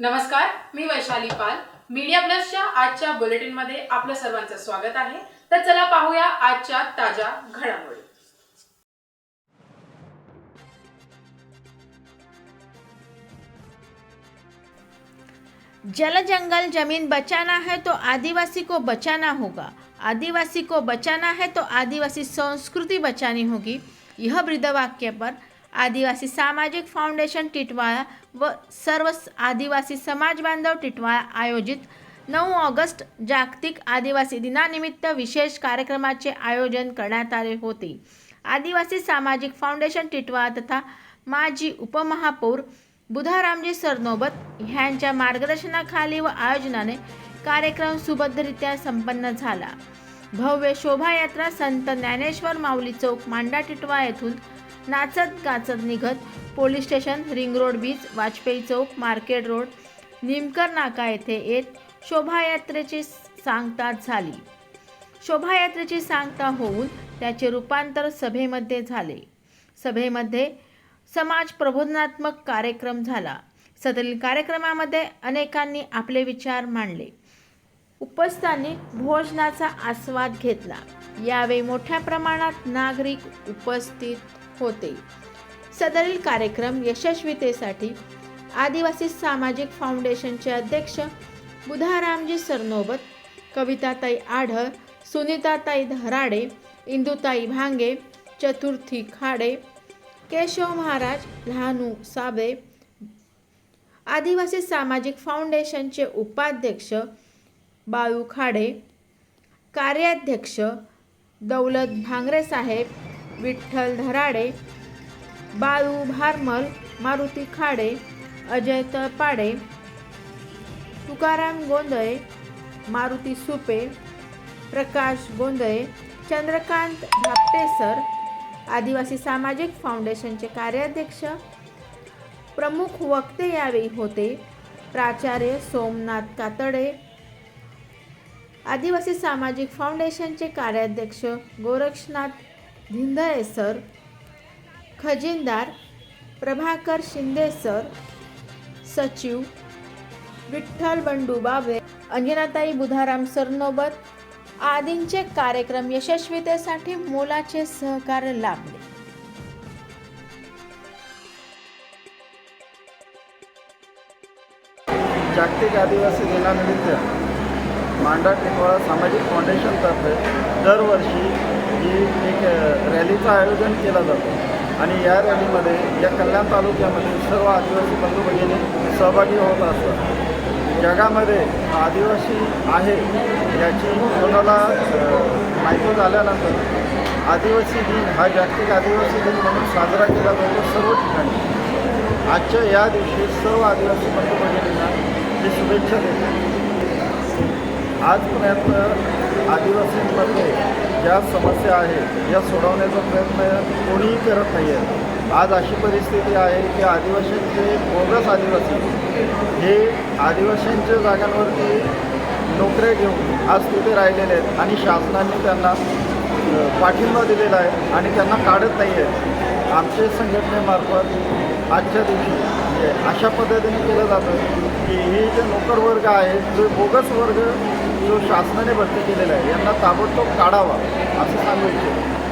नमस्कार मी वैशाली पाल. मीडिया प्लसच्या आजच्या बुलेटिनमध्ये आपलं सर्वांचं स्वागत आहे. तर चला पाहूया आजच्या ताज्या घडामोडी. जल जंगल जमीन बचाना है तो आदिवासी को बचाना होगा। आदिवासी को बचाना है तो आदिवासी संस्कृति बचानी होगी। यह वृद्ध वाक्य पर आदिवासी सामाजिक फाउंडेशन टिटवाळा व सर्व आदिवासी समाज बांधव टिटवाळा आयोजित नऊ ऑगस्ट जागतिक आदिवासी दिनानिमित्त विशेष कार्यक्रमाचे आयोजन करण्यात आले होते. आदिवासी सामाजिक फाउंडेशन टिटवाळा तथा माजी उपमहापौर बुधारामजी सरनोबत ह्यांच्या मार्गदर्शनाखाली व आयोजनाने कार्यक्रम सुबद्धरित्या संपन्न झाला. भव्य शोभायात्रा संत ज्ञानेश्वर माऊली चौक मांडा टिटवा येथून नाचत गाचत निघत पोलीस स्टेशन रिंग रोड बीच वाजपेयी चौक मार्केट रोड निमकर नाका येथे येत शोभायात्रेची सांगता झाली. शोभायात्रेची सांगता होऊन त्याचे रूपांतर सभेमध्ये झाले. सभेमध्ये समाज प्रबोधनात्मक कार्यक्रम झाला. सदरील कार्यक्रमामध्ये अनेकांनी आपले विचार मांडले. उपस्थांनी भोजनाचा आस्वाद घेतला. यावेळी मोठ्या प्रमाणात नागरिक उपस्थित होते. सदरील कार्यक्रम यशस्वीतेसाठी आदिवासी सामाजिक फाउंडेशनचे अध्यक्ष बुधारामजी सरनोबत कविताताई आढळ सुनीताताई धराडे इंदुताई भांगे चतुर्थी खाडे केशव महाराज लहानू साबे आदिवासी सामाजिक फाउंडेशनचे उपाध्यक्ष बाळू खाडे कार्याध्यक्ष दौलत भांगरे साहेब विठ्ठल धराडे बाळू भारमल मारुती खाडे अजय तळपाडे तुकाराम गोंधळे मारुती सुपे प्रकाश गोंधळे चंद्रकांत धापटेसर आदिवासी सामाजिक फाउंडेशनचे कार्याध्यक्ष प्रमुख वक्ते यावेळी होते. प्राचार्य सोमनाथ कातडे आदिवासी सामाजिक फाउंडेशनचे कार्याध्यक्ष गोरक्षनाथ धिंदळे सर खजिनदार प्रभाकर शिंदे सर सचिव विठ्ठल बंडू बाबे अंजनाताई बुधाराम सरनोबत आदींचे कार्यक्रम यशस्वीतेसाठी मोलाचे सहकार्य लाभले. जागतिक आदिवासी दिनानिमित्त मांडा टिटवाळा सामाजिक फाउंडेशनतर्फे दरवर्षी ही एक रॅलीचं आयोजन केलं जातं. आणि या रॅलीमध्ये या कल्याण तालुक्यामध्ये सर्व आदिवासी बंधू भगिनी सहभागी होत असतात. जगामध्ये आदिवासी आहे याची कोणाला माहिती झाल्यानंतर आदिवासी दिन हा जागतिक आदिवासी दिन म्हणून साजरा केला जातो सर्व ठिकाणी. आजच्या या दिवशी सर्व आदिवासी बंधू भगिनींना मी शुभेच्छा देतो. आजपर्यंत आदिवासींमध्ये ज्या समस्या आहेत या सोडवण्याचा प्रयत्न कोणीही करत नाही आहे आज अशी परिस्थिती आहे की आदिवासींचे बोगस आदिवासी हे आदिवासींच्या जागांवरती नोकऱ्या घेऊन आज तिथे राहिलेले आहेत आणि शासनाने त्यांना पाठिंबा दिलेला आहे आणि त्यांना काढत नाही आहे आमच्या संघटनेमार्फत आजच्या दिवशी. म्हणजे अशा पद्धतीने केलं जातं की हे जे नोकर वर्ग आहे जो बोगस वर्ग जो शासनाने भरती केलेला आहे यांना ताबडतोब काढावा असं सांगू इच्छितो.